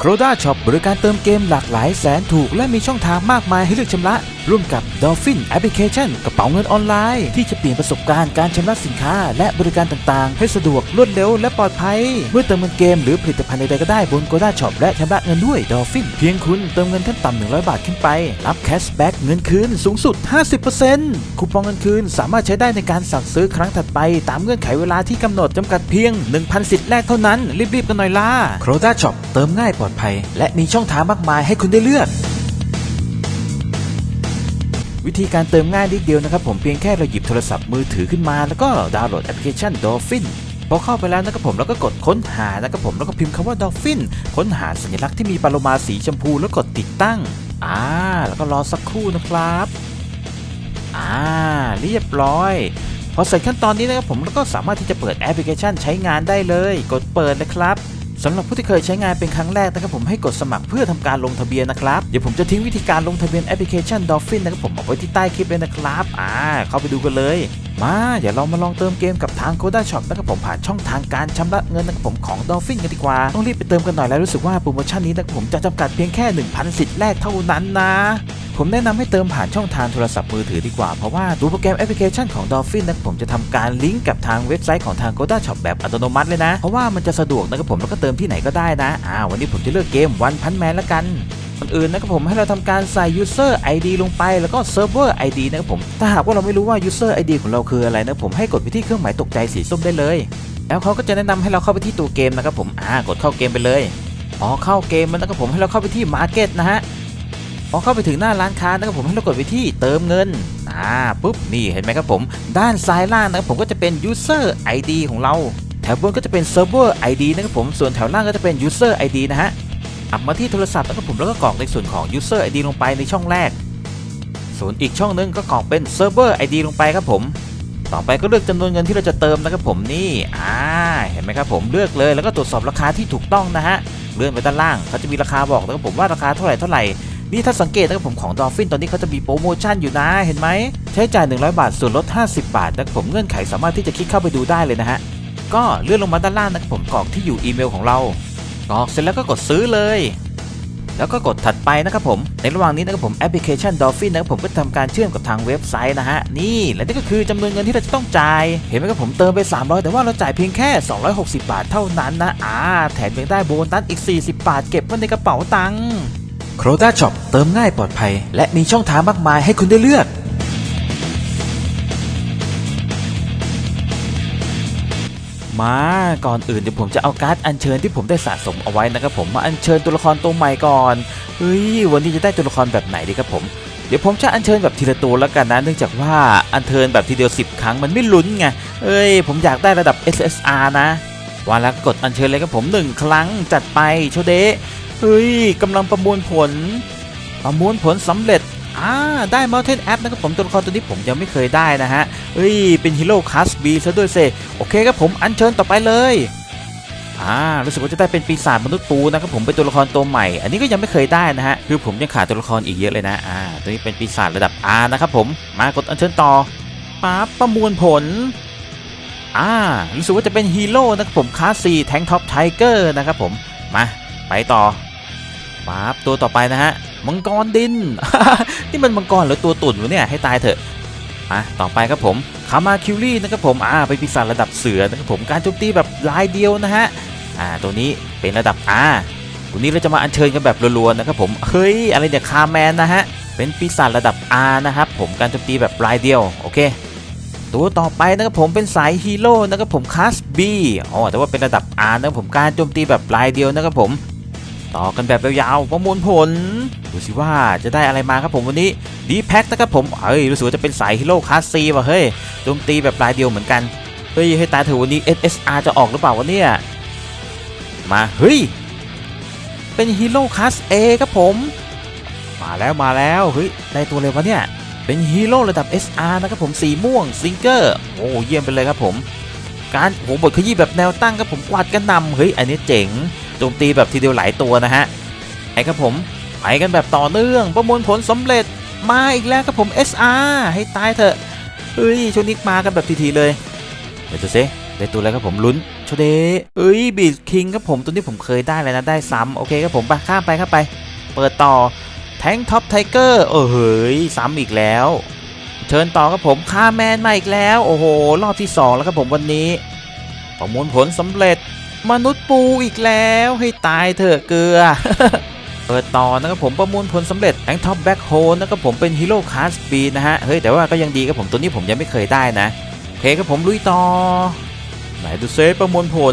โครด้าช็อปบริการเติมเกมหลากหลายแสนถูก และมีช่องทางมากมายให้เลือกชำระ ร่วมกับ Dolphin Application กระเป๋าเงินออนไลน์ ที่จะเปลี่ยนประสบการณ์การชำระสินค้า และบริการต่างๆ ให้สะดวกรวดเร็วและปลอดภัย เมื่อเติมเงินเกมหรือผลิตภัณฑ์ใดๆก็ได้บน Koda Shop และชำระเงินด้วย Dolphin เพียงคุณเติมเงินขั้นต่ำ100 บาทขึ้นไป รับแคชแบ็กเงินคืนสูงสุด 50%คูปองเงินคืนสามารถใช้ได้ในการสั่งซื้อครั้งถัดไป ตามเงื่อนไขเวลาที่กำหนดจำกัดเพียง 1,000สิทธิ์แรกเท่านั้นรีบๆกันหน่อยล่ะ Koda Shop เติมง่ายปลอดภัย และมีช่องทางมากมายให้คุณได้เลือก วิธีการเติมง่ายนิดเดียวนะครับผมเพียงแค่เราหยิบโทรศัพท์มือถือขึ้นมา แล้วก็ดาวน์โหลดแอปพลิเคชัน Dolphin พอเข้าไปแล้วนะครับผมแล้วก็กดค้นหานะครับผมแล้วก็พิมพ์คำว่า Dolphin ค้นหาสัญลักษณ์ที่มีปลาโลมาสีชมพูแล้วกดติดตั้งอ่าแล้วก็รอสักครู่นะครับอ่าเรียบร้อยพอเสร็จขั้นตอนนี้นะครับผมแล้วก็สามารถที่จะเปิดแอปพลิเคชันใช้งานได้เลย กดเปิดนะครับ สำหรับผู้ที่เคยใช้งานเป็นครั้งแรกนะครับผมให้กดสมัครเพื่อทำการลงทะเบียนนะครับเดี๋ยวผมจะทิ้งวิธีการลงทะเบียนแอปพลิเคชัน Dolphin นะครับผมเอาไว้ที่ใต้คลิปเลยนะครับอ่าเข้าไปดูกันเลย มาเดี๋ยวเรามาลองเติมเกมกับทาง Koda Shop นะครับผมผ่านช่องทางการชำระเงินนะครับผมของ Dolphin กันดีกว่าต้องรีบไปเติมกันหน่อยแล้วรู้สึกว่าโปรโมชั่นนี้นะครับผมจะจำกัดเพียงแค่ 1,000สิทธิ์แรกเท่านั้นนะ ผมแนะนำให้เติมผ่านช่องทางโทรศัพท์มือถือดีกว่า เพราะว่าตัวโปรแกรมแอปพลิเคชันของ Dolphin นะผมจะทำการลิงก์กับทางเว็บไซต์ของทาง Koda Shop แบบอัตโนมัติเลยนะ เพราะว่ามันจะสะดวกนะครับผมแล้วก็เติมที่ไหนก็ได้นะอ่าวันนี้ผมจะเลือกเกม One Punch Man ละกันก่อนอื่นนะครับผมให้เราทำการใส่ user ID ลงไปแล้วก็ server ID นะครับผมถ้าหากว่าเราไม่รู้ว่า user ID ของเราคืออะไรนะผมให้กดไปที่เครื่องหมายตกใจสีส้มได้เลย แล้วเขาก็จะแนะนำให้เราเข้าไปที่ตัวเกมนะครับผมอ่ากดเข้าเกมไปเลยพอเข้าเกมมันนะครับผมให้เราเข้าไปที่ market นะฮะ พอเข้าไปถึงหน้าร้านค้านะครับผมให้เรากดไปที่เติมเงินอ่าปุ๊บนี่เห็นไหมครับผม ด้านซ้ายล่างนะครับผมก็จะเป็น user ID ของเรา แถวบนก็จะเป็น server ID นะครับผมส่วนแถวล่างก็จะเป็น user ID นะฮะอับมาที่โทรศัพท์นะครับผมแล้วก็กรอกในส่วนของ user ID ลงไปในช่องแรก ส่วนอีกช่องนึงก็กรอกเป็น server ID ลงไปครับผมต่อไปก็เลือกจำนวนเงินที่เราจะเติมนะครับผมนี่อ่าเห็นไหมครับผมเลือกเลยแล้วก็ตรวจสอบราคาที่ถูกต้องนะฮะเลื่อนไปด้านล่างเขาจะมีราคาบอกนะครับผมว่าราคาเท่าไหร่เท่าไหร่ นี่ถ้าสังเกตนะครับผมของ Dolphin ตอนนี้เขาจะมีโปรโมชั่นอยู่นะเห็นไหมใช้จ่าย 100 บาทส่วนลด 50 บาทนะครับผมเงื่อนไขสามารถที่จะคลิกเข้าไปดูได้เลยนะฮะก็เลื่อนลงมาด้านล่างนะครับผมกรอกที่อยู่อีเมลของเรากรอกเสร็จแล้วก็กดซื้อเลย แล้วก็กดถัดไปนะครับผม ในระหว่างนี้นะครับผมแอปพลิเคชัน Dolphin นะครับผมก็ทำการเชื่อมกับทางเว็บไซต์นะฮะนี่และนี่ก็คือจำนวนเงินที่เราจะต้องจ่าย เห็นไหมครับผมเติมไป 300 แต่ว่าเราจ่ายเพียงแค่ 260 บาทเท่านั้นนะอ่าแถมยังได้โบนัสอีก 40 บาทเก็บไว้ในกระเป๋าตังค์ โครด้าช็อปเติมง่ายปลอดภัย และมีช่องทางมากมายให้คุณได้เลือก มาก่อนอื่นเดี๋ยวผมจะเอาการ์ดอัญเชิญที่ผมได้สะสมเอาไว้นะครับผมมาอัญเชิญตัวละครตัวใหม่ก่อนเฮ้ยวันนี้จะได้ตัวละครแบบไหนดีครับผมเดี๋ยวผมจะอัญเชิญแบบทีละตัวแล้วกันนะเนื่องจากว่าอัญเชิญแบบทีเดียว 10 ครั้งมันไม่ลุ้นไงเอ้ยผมอยากได้ระดับ SSR นะว่าแล้วก็กดอัญเชิญเลยครับผมหนึ่งครั้งจัดไปโชเดะ เฮ้ยกำลังประมวลผล ประมวลผลสำเร็จอ่าได้ Mountain App นะครับผมตัวละครตัวนี้ผมยังไม่เคยได้นะฮะเฮ้ยเป็นฮีโร่คลาส B ซะด้วยเซโอเคครับผมอัญเชิญต่อไปเลยอ่ารู้สึกว่าจะได้เป็นปีศาจมนุษย์ปูนะครับผมเป็นตัวละครตัวใหม่ อันนี้ก็ยังไม่เคยได้นะฮะคือผมยังขาดตัวละครอีกเยอะเลยนะอ่าตัวนี้เป็นปีศาจระดับ R นะครับผมมากดอัญเชิญต่อปั๊บประมวลผลอ่ารู้สึกว่าจะเป็นฮีโร่นะครับผมคลาสซีแทงท็อปไทเกอร์นะครับผมมาไปต่อ ปั๊บตัวต่อไปนะฮะมังกรดิน นี่มันมังกรหรือตัวตุ่นวะเนี่ยให้ตายเถอะอะต่อไปครับผมคามาคิวรี่นะครับผมอ่าเป็นปีศาจระดับเสือนะครับผมการโจมตีแบบลายเดียวนะฮะอ่าตัวนี้เป็นระดับ R ตัวนี้เราจะมาอัญเชิญกันแบบรัวๆนะครับผมเฮ้ยอะไรเนี่ยคาแมนนะฮะเป็นปีศาจระดับ R นะครับผมการโจมตีแบบลายเดียวโอเคตัวต่อไปนะครับผมเป็นสายฮีโร่นะครับผมคลาส B อ๋อแต่ว่าเป็นระดับ R นะครับผมการโจมตีแบบลายเดียวนะครับผม ต่อกันแบบยาวๆประมวลผล ดูสิว่าจะได้อะไรมาครับผมวันนี้ดีแพ็คนะครับผมเฮ้ยรู้สึกว่าจะเป็นสายฮีโร่คลาสซีว่ะเฮ้ยโจมตีแบบลายเดียวเหมือนกัน เฮ้ยให้ตายเถอะวันนี้ SSR จะออกหรือเปล่าวะเนี่ย มาเฮ้ย เป็นฮีโร่คลาส A ครับผม มาแล้วมาแล้วเฮ้ยได้ตัวเลยวะเนี่ย เป็นฮีโร่ระดับ SR นะครับผมสีม่วงซิงเกอร์ โอ้เยี่ยมไปเลยครับผม การโหบทขยี้แบบแนวตั้งครับผมกวาดกระนำเฮ้ยอันนี้เจ๋งโจมตีแบบทีเดียวหลายตัวนะฮะไอ้ครับผมไปกันแบบต่อเนื่อง ประมวลผลสำเร็จมาอีกแล้วครับผม SR ให้ตายเถอะเฮ้ยช่วงนี้มากันแบบทีๆเลยเดี๋ยวจะเซได้ตัวอะไรครับผมลุ้นโชเดเอ้ยบีดคิงครับผมตัวนี้ผมเคยได้เลยนะได้ซ้ำโอเคครับผมไปข้ามไปข้ามไป เปิดต่อแทงท็อปไทเกอร์โอ้เฮ้ยซ้ำอีกแล้ว เชิญต่อครับผมค่าแมนมาอีกแล้ว โอ้โห รอบที่ 2 แล้วครับผมวันนี้ ประมวลผลสำเร็จ มนุษย์ปูอีกแล้วให้ตายเถอะเกลือ เปิดต่อนะครับผมประมวลผลสำเร็จแองท็อปแบ็คโฮนะครับผมเป็นฮีโร่คาสปีนะฮะ เฮ้ย แต่ว่าก็ยังดีครับผมตัวนี้ผมยังไม่เคยได้นะโอเคครับผมลุยต่อ ไหนดูเซฟประมวลผล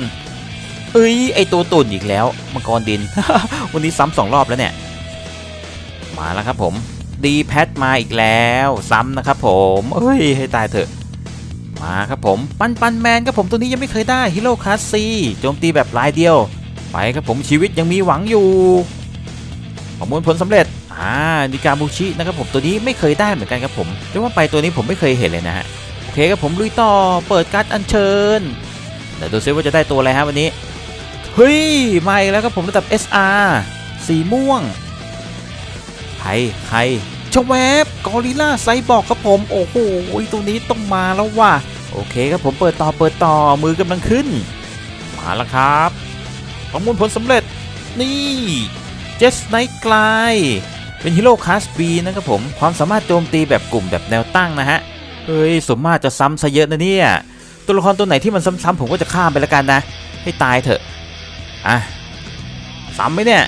100%เอ้ยไอตัวตุ่นอีกแล้วมังกรดิน วันนี้ซ้ำสองรอบแล้วเนี่ย มาแล้วครับผม ดีแพทมาอีกแล้วซ้ำนะครับผมเอ้ยให้ตายเถอะ มาครับผมปันปันแมนครับผมตัวนี้ยังไม่เคยได้ฮีโร่คลาสซีโจมตีแบบลายเดียว ไปครับผมชีวิตยังมีหวังอยู่ประมวลผลสำเร็จอ่านิกาบูชินะครับผมตัวนี้ไม่เคยได้เหมือนกันครับผมแต่ว่าไปตัวนี้ผมไม่เคยเห็นเลยนะฮะโอเคครับผมลุยต่อเปิดการ์ดอัญเชิญเดี๋ยวดูซิว่าจะได้ตัวอะไรฮะวันนี้เฮ้ยมาอีกแล้วครับผมระดับ SR สีม่วงใครใคร ชวแวบกอริล่าไซบอร์กครับผม โอ้โหตัวนี้ต้องมาแล้วว่ะ โอเคครับผมเปิดต่อเปิดต่อมือกำลังขึ้น มาแล้วครับประมวลผลสำเร็จนี่เจสไนท์กลายเป็นฮีโร่คลาส B นะครับผม ความสามารถโจมตีแบบกลุ่มแบบแนวตั้งนะฮะ เฮ้ยสมมาตรจะซ้ำซะเยอะนะเนี่ย ตัวละครตัวไหนที่มันซ้ำๆผมก็จะข้ามไปแล้วกันนะ ให้ตายเถอะ อะ ซ้ำไหมเนี่ย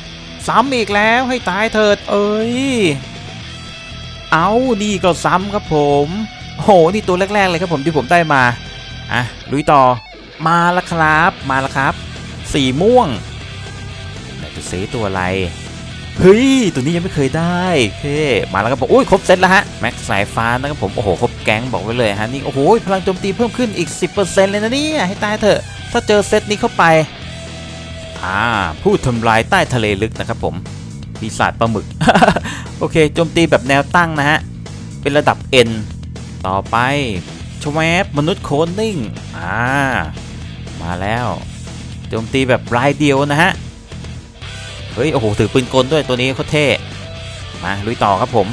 ซ้ำอีกแล้วให้ตายเถิด เอ้ย เอานี่ก็ซ้ำครับผมโหนี่ตัวแรกๆเลยครับผมที่ผมได้มาอะลุยต่อมาแล้วครับมาแล้วครับ สีม่วงไหนจะเซตัวอะไรเฮ้ยตัวนี้ยังไม่เคยได้โอเคมาแล้วครับผมอุ้ยครบเซตแล้วฮะแม็กสายฟ้านะครับผมโอ้โหครบแก๊งบอกไว้เลยฮะนี่โอ้โหพลังโจมตีเพิ่มขึ้นอีก 10%เลยนะเนี่ยให้ตายเถอะ ถ้าเจอเซตนี้เข้าไปอ่าผู้ทำลายใต้ทะเลลึกนะครับผมปีศาจปลาหมึก อเคโจมตีแบบแนวตั้งนะฮะ เป็นระดับ N ต่อไปชวบมนุษย์โคลนนิ่งอ่ามาแล้วโจมตีแบบรายเดียวนะฮะ เฮ้ย โอ้โห ถือปืนกลด้วยตัวนี้โคตรเท่ มาลุยต่อครับผม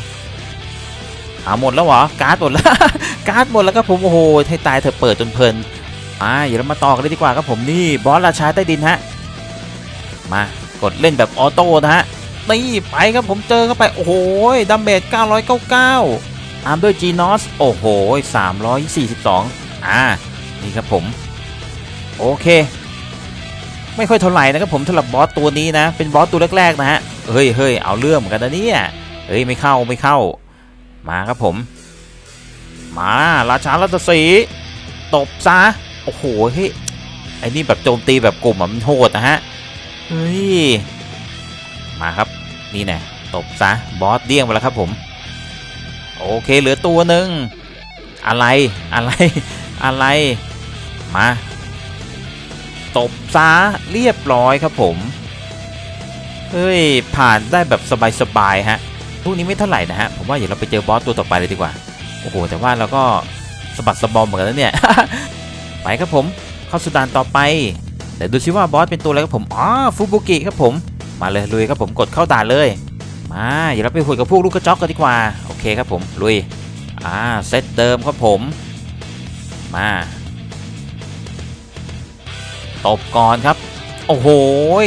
เอาหมดแล้วเหรอ การ์ดหมดแล้ว การ์ดหมดแล้วครับผม โอ้โหให้ตายเถอเปิดจนเพลินมาเดี๋ยวเรามาต่อกันเลยดีกว่าครับผมนี่บอสราชาใต้ดินฮะ มากดเล่นแบบออโต้นะฮะ นี่ไปครับผมเจอเข้าไป โอ้โหดัมเบจ999ตามด้วย g n o s โอ้โห 342 อ่า นี่ครับผม โอเค ไม่ค่อยเท่าไหร่นะครับผมสำหรับบอสตัวนี้นะ เป็นบอสตัวแรกๆนะฮะ เฮ้ยเฮ้ยเอาเรื่องเหมือนกันนะเนี่ย เฮ้ย ไม่เข้าไม่เข้า มาครับผม มาราชาลัตสีตบซะ โอ้โหเฮ้ยไอ้นี่แบบโจมตีแบบกลุ่มอะมันโหดนะฮะ เฮ้ย มาครับ นี่แน่ตบซะบอสเดี้ยงไปแล้วครับผม โอเคเหลือตัวหนึ่งอะไรอะไรอะไรมาตบซะเรียบร้อยครับผม เฮ้ย ผ่านได้แบบสบายๆฮะพวกนี้ไม่เท่าไหร่นะฮะ ผมว่าเดี๋ยวเราไปเจอบอสตัวต่อไปเลยดีกว่า โอ้โห แต่ว่าเราก็สะบัดสะบอมเหมือนกันเนี่ย ไปครับผม เข้าสุดานต่อไป แต่ดูซิว่าบอสเป็นตัวอะไรครับผม อ๋อ ฟูบุกิครับผม มาเลยลุยครับผมกดเข้าด่านเลย มาเดี๋ยวเราไปคุยกับพวกลูกกระจอกกันดีกว่า โอเคครับผมลุยอ่าเซตเดิมครับผม มาตบก่อนครับ โอ้โห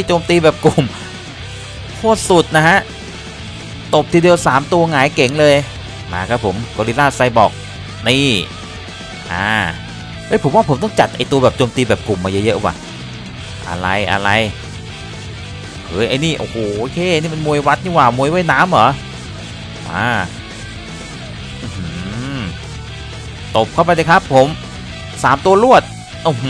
โจมตีแบบกลุ่มโคตรสุดนะฮะตบทีเดียว 3 ตัวหงายเก่งเลย มาครับผมกอริลลาไซบอร์กนี่อ่าเฮ้ยผมว่าผมต้องจัดไอตัวแบบโจมตีแบบกลุ่มมาเยอะๆว่ะ อะไรอะไร ฮ้ยไอ้นี่โอ้โหโอเคนี่มันมวยวัดนี่หว่ามวยว่ายน้ำเหรอมาอื้อหือตบเข้าไปเลยครับผมสามตัวลวดโอ้โห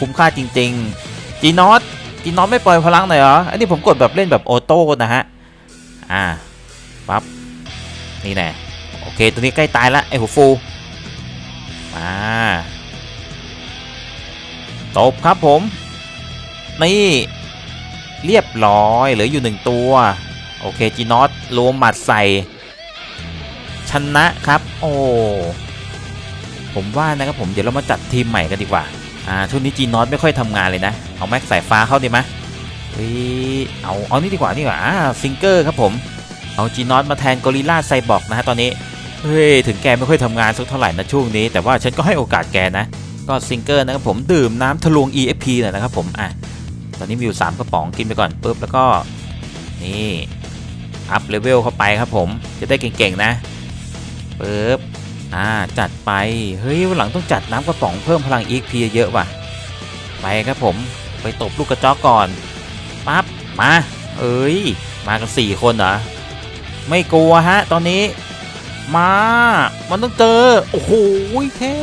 คุ้มค่าจริง ๆ จีนอตจีนอตไม่ปล่อยพลังหน่อยเหรออันนี้ผมกดแบบเล่นแบบออโต้นะฮะอ่าปั๊บนี่แน่โอเคตัวนี้ใกล้ตายล้วไอ้หัวฟูมาตบครับผมนี่ เรียบร้อยเหลืออยู่หนึ่งตัว โอเคจีนอตรวมหมัดใส่ ชนะครับ โอ้ผมว่านะครับผมเดี๋ยวเรามาจัดทีมใหม่กันดีกว่าอ่าช่วงนี้จีนอตไม่ค่อยทำงานเลยนะ เอาแม็กสายฟ้าเข้าดีไหมเฮ้ยเอาเอานี่ดีกว่านี่กว่าอ่าซิงเกอร์ครับผม เอาจีนอตมาแทนกอริลลาไซบอร์กนะฮะตอนนี้เฮ้ยถึงแกไม่ค่อยทำงานสักเท่าไหร่นะช่วงนี้แต่ว่าฉันก็ให้โอกาสแกนะ ก็ซิงเกิลนะครับผมดื่มน้ำทะลวง EFP หน่อยนะครับผมอะ ตอนนี้มีอยู่ 3 กระป๋องกินไปก่อนปุ๊บแล้วก็นี่อัพเลเวลเข้าไปครับผมจะได้เก่งๆนะปุ๊บอ่าจัดไปเฮ้ยวันหลังต้องจัดน้ำกระป๋องเพิ่มพลัง EXP เยอะว่ะไปครับผมไปตบลูกกระจอกก่อนปั๊บมาเอ้ยมากันสี่คนเหรอไม่กลัวฮะตอนนี้มา มันต้องเจอ โอ้โหแค่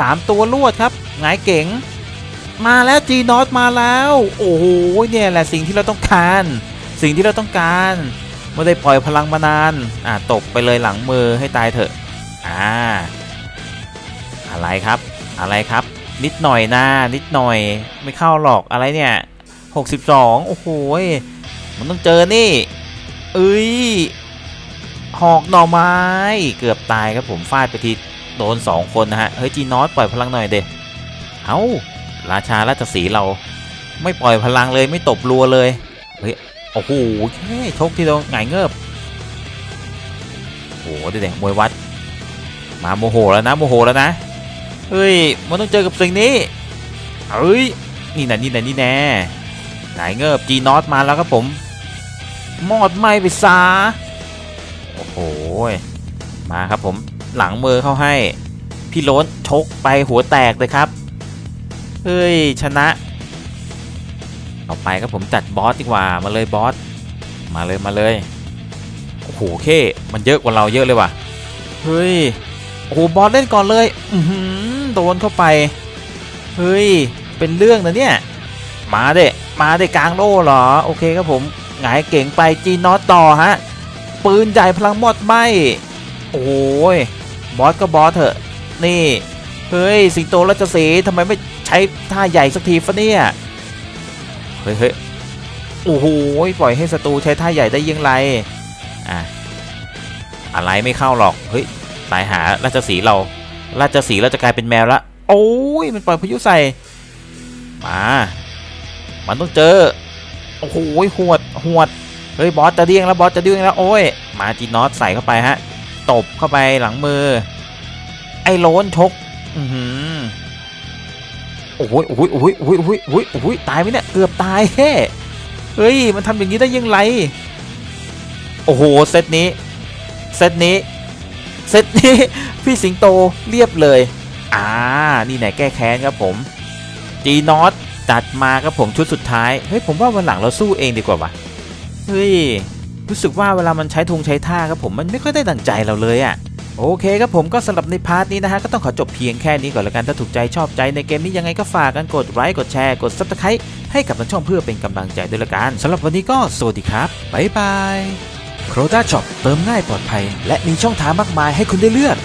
สามตัวรวดครับ หงายเก๋ง มาแล้วจีนอตมาแล้ว โอ้โหเนี่ยแหละสิ่งที่เราต้องการ สิ่งที่เราต้องการไม่ได้ปล่อยพลังมานานอ่าตกไปเลยหลังมือให้ตายเถอะอ่าอะไรครับอะไรครับ นิดหน่อยนะนิดหน่อยไม่เข้าหรอกอะไรเนี่ย 62 โอ้โหมันต้องเจอนี่เอ้ยหอกหน่อไม้เกือบตายครับผมฟาดไปทีโดน 2 คนนะฮะเฮ้ยจีนอสปล่อยพลังหน่อยเด็เอา้า ราชาราชสีเราไม่ปล่อยพลังเลยไม่ตบรัวเลย เฮ้ย โอ้โหแค่ชกที่เราหงเงิบโอ้โหเด็กๆมวยวัด มาโมโหแล้วนะโมโหแล้วนะ เฮ้ย มันต้องเจอกับสิ่งนี้ เฮ้ย นี่นะนี่นะนี่แน่หงายเงิบจีนอสมาแล้วครับผม มอดไม้ไปซาโอ้โห มาครับผม หลังมือเข้าให้ พี่โล้นชกไปหัวแตกเลยครับ เฮ้ย ชนะเอไปครับผมจัดบอสดีกว่ามาเลยบอส มาเลยมาเลย โอ้โหเค มันเยอะกว่าเราเยอะเลยว่ะ เฮ้ย โอ้โหบอสเล่นก่อนเลย อือหือโดนเข้าไป เฮ้ย เป็นเรื่องนะเนี่ย มาเด้มาเด้กลางโล่เหรอ โอเคครับผมหงายเก่งไปจีนอตต่อฮะ ปืนใหญ่พลังมอดไหมโอ้ยบอสก็บอสเถอะ นี่ เฮ้ย สิงโตรัชสีทำไมไม่ ใช้ท่าใหญ่สักทีฟะเนี่ย เฮ้ยเฮ้ยโอ้โหปล่อยให้ศัตรูใช้ท่าใหญ่ได้ยังไงอะอะไรไม่เข้าหรอก เฮ้ยตายหาราชสีเรา ราชสีเราจะกลายเป็นแมวละ โอ้ยมันปล่อยพายุใส่ มา มันต้องเจอ โอ้โหหวดหวด เฮ้ยบอสจะเดี้ยงแล้วบอสจะเดี้ยงแล้วโอ้ย มาจีนอสใส่เข้าไปฮะ ตบเข้าไปหลังมือ ไอ้โลนชก อือหือ โอ้โหโอ้โหโอ้โหโอ้โหโอ้โหโอ้โหโอ้โหตายไหมเนี่ย เกือบตายแฮ่เฮ้ย มันทำอย่างนี้ได้ยังไง โอ้โห เซตนี้ เซตนี้ เซตนี้ พี่สิงโตเรียบเลย อ่า นี่ไหนแก้แค้นครับผม จีนอตจัดมาครับผมชุดสุดท้าย เฮ้ย ผมว่าวันหลังเราสู้เองดีกว่าวะเฮ้ย รู้สึกว่าเวลามันใช้ธงใช้ท่าครับผม มันไม่ค่อยได้ดังใจเราเลยอะ่ะ โอเคครับผมก็สำหรับในพาร์ทนี้นะฮะก็ต้องขอจบเพียงแค่นี้ก่อนละกันถ้าถูกใจชอบใจในเกมนี้ยังไงก็ฝากกันกดไลค์กดแชร์กด s u b สไครต์ให้กับทางช่องเพื่อเป็นกำลังใจด้วยละกันสำหรับวันนี้ก็สวัสดีครับบ๊ายบายโครต้าช็อปเติมง่ายปลอดภัย และมีช่องทางมากมายให้คุณได้เลือก